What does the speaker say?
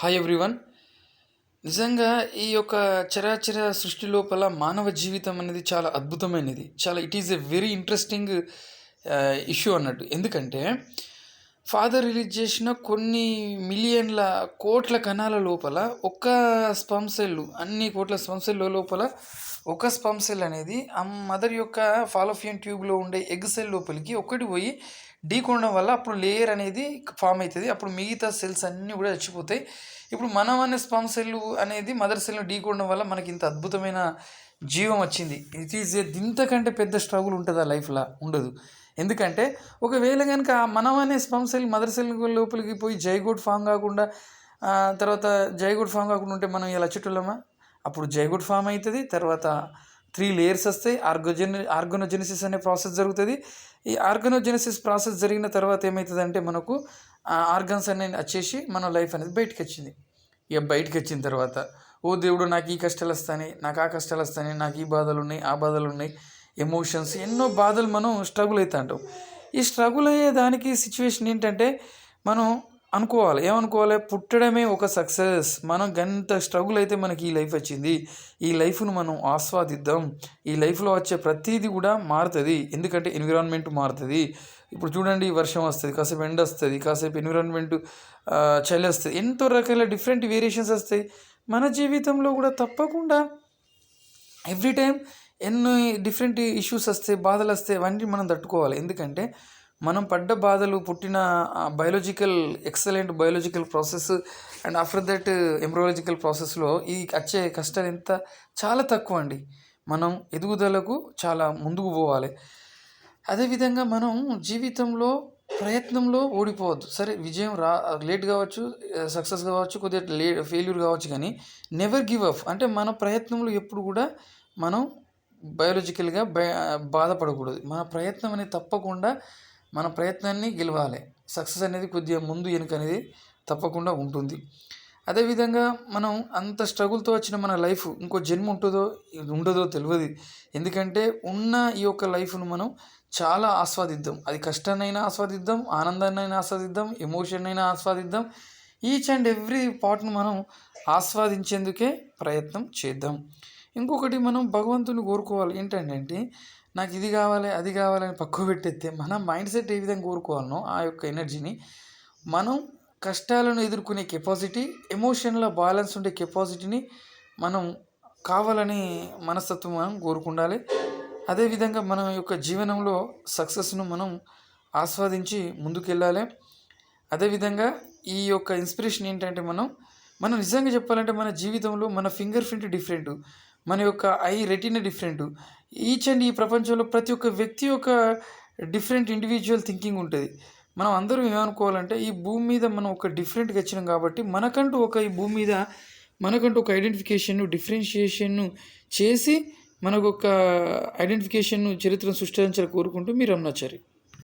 Hi everyone నిజంగా ఈ యొక్క చరాచర సృష్టి లోపల మానవ జీవితం అనేది చాలా అద్భుతమైనది. చాలా it is a very interesting issue అన్నట్టు. ఎందుకంటే ఫాదర్ రిలీజ్ చేసిన కొన్ని మిలియన్ల కోట్ల కణాల లోపల ఒక్క స్పమ్ సెల్ అన్ని కోట్ల స్పమ్ సెల్ లోపల ఒక స్పమ్ సెల్ అనేది ఆ మదర్ యొక్క ఫాలోఫియన్ ట్యూబ్లో ఉండే ఎగ్ సెల్ లోపలికి ఒకటి పోయి ఢీకొనడం వల్ల అప్పుడు లేయర్ అనేది ఫామ్ అవుతుంది. అప్పుడు మిగతా సెల్స్ అన్నీ కూడా చచ్చిపోతాయి. ఇప్పుడు మనం అనే స్పమ్ సెల్ అనేది మదర్ సెల్ను ఢీకొనడం వల్ల మనకి ఇంత అద్భుతమైన జీవం వచ్చింది. ఇట్ ఈజ్ ఇంతకంటే పెద్ద స్ట్రగుల్ ఉంటుందా లైఫ్లో ఉండదు. ఎందుకంటే ఒకవేళ కనుక మనం అనే స్పమ్ సెల్ మదర్ సెల్ లోపలికి పోయి జైగోడ్ ఫామ్ కాకుండా తర్వాత జైగోడ్ ఫామ్ కాకుండా ఉంటే మనం ఇలా చుట్టూలమా? అప్పుడు జైగోడ్ ఫామ్ అవుతుంది తర్వాత త్రీ లేయర్స్ వస్తాయి. ఆర్గోజెన్ ఆర్గనోజెనిసిస్ అనే ప్రాసెస్ జరుగుతుంది. ఈ ఆర్గనోజెనిసిస్ ప్రాసెస్ జరిగిన తర్వాత ఏమవుతుంది అంటే మనకు ఆర్గన్స్ అనేది వచ్చేసి మన లైఫ్ అనేది బయటకు వచ్చింది. ఇక బయటకు వచ్చిన తర్వాత ఓ దేవుడు నాకు ఈ కష్టాలు వస్తాయి నాకు ఆ కష్టాలు వస్తాయి నాకు ఈ బాధలు ఉన్నాయి ఆ బాధలు ఉన్నాయి ఎమోషన్స్ ఎన్నో బాధలు మనం స్ట్రగుల్ అవుతా ఉంటాం ఈ స్ట్రగుల్ అయ్యే దానికి సిచ్యువేషన్ ఏంటంటే మనం అనుకోవాలి. ఏమనుకోవాలి? పుట్టడమే ఒక సక్సెస్. మనం గంత స్ట్రగుల్ అయితే మనకి ఈ లైఫ్ వచ్చింది. ఈ లైఫ్ను మనం ఆస్వాదిద్దాం. ఈ లైఫ్లో వచ్చే ప్రతిదీ కూడా మారుతుంది. ఎందుకంటే ఎన్విరాన్మెంట్ మారుతుంది. ఇప్పుడు చూడండి వర్షం వస్తుంది కాసేపు ఎండ వస్తుంది కాసేపు ఎన్విరాన్మెంట్ చలి వస్తుంది. ఎంతో రకాల డిఫరెంట్ వేరియేషన్స్ వస్తాయి. మన జీవితంలో కూడా తప్పకుండా ఎవ్రీ టైం ఎన్ని డిఫరెంట్ ఇష్యూస్ వస్తాయి బాధలు వస్తాయి అవన్నీ మనం తట్టుకోవాలి. ఎందుకంటే మనం పడ్డ బాధలు పుట్టిన biological excellent biological process and after that embryological ప్రాసెస్లో ఈ వచ్చే కష్టాలు ఎంత? చాలా తక్కువ అండి. మనం ఎదుగుదలకు చాలా ముందుకు పోవాలి. అదేవిధంగా మనం జీవితంలో ప్రయత్నంలో ఓడిపోవద్దు. సరే విజయం రా లేట్ కావచ్చు సక్సెస్ కావచ్చు కొద్దిగా లే ఫెయిల్యూర్ కావచ్చు కానీ నెవర్ గివ్ అప్. అంటే మన ప్రయత్నంలో ఎప్పుడు కూడా మనం బయోలాజికల్గా బయ బాధపడకూడదు. మన ప్రయత్నం అనేది తప్పకుండా మన ప్రయత్నాన్ని గెలవాలి. సక్సెస్ అనేది కొద్దిగా ముందు వెనుక అనేది తప్పకుండా ఉంటుంది. అదేవిధంగా మనం అంత స్ట్రగుల్తో వచ్చిన మన లైఫ్ ఇంకో జన్మ ఉంటుందో ఉండదో తెలియదు ఎందుకంటే ఉన్న ఈ యొక్క లైఫ్ను మనం చాలా ఆస్వాదిద్దాం. అది కష్టాన్నైనా ఆస్వాదిద్దాం ఆనందాన్నైనా ఆస్వాదిద్దాం ఎమోషన్ అయినా ఆస్వాదిద్దాం. ఈచ్ అండ్ ఎవ్రీ పార్ట్ను మనం ఆస్వాదించేందుకే ప్రయత్నం చేద్దాం. ఇంకొకటి మనం భగవంతుని కోరుకోవాలి. ఏంటంటే నాకు ఇది కావాలి అది కావాలని పక్కకు పెట్టేస్తే మన మైండ్ సెట్ ఏ విధంగా కోరుకోవాలనో ఆ యొక్క ఎనర్జీని మనం కష్టాలను ఎదుర్కొనే కెపాసిటీ ఎమోషన్ల బ్యాలెన్స్ ఉండే కెపాసిటీని మనం కావాలని మనస్తత్వం మనం కోరుకుండాలి. అదేవిధంగా మన యొక్క జీవనంలో సక్సెస్ను మనం ఆస్వాదించి ముందుకెళ్ళాలి. అదేవిధంగా ఈ యొక్క ఇన్స్పిరేషన్ ఏంటంటే మనం మనం నిజంగా చెప్పాలంటే మన జీవితంలో మన ఫింగర్ ప్రింట్ డిఫరెంట్ మన యొక్క eye retina different. Each and ఈ ప్రపంచంలో ప్రతి ఒక్క వ్యక్తి యొక్క డిఫరెంట్ ఇండివిజువల్ థింకింగ్ ఉంటుంది. మనం అందరం ఏమనుకోవాలంటే ఈ భూమి మీద మనం ఒక డిఫరెంట్గా వచ్చినాం కాబట్టి మనకంటూ ఒక ఈ భూమి మీద మనకంటూ ఒక ఐడెంటిఫికేషన్ను డిఫరెన్షియేషన్ను చేసి మనకు ఒక ఐడెంటిఫికేషన్ను చరిత్రను సృష్టించాలని కోరుకుంటూ మీరు అన్నచారి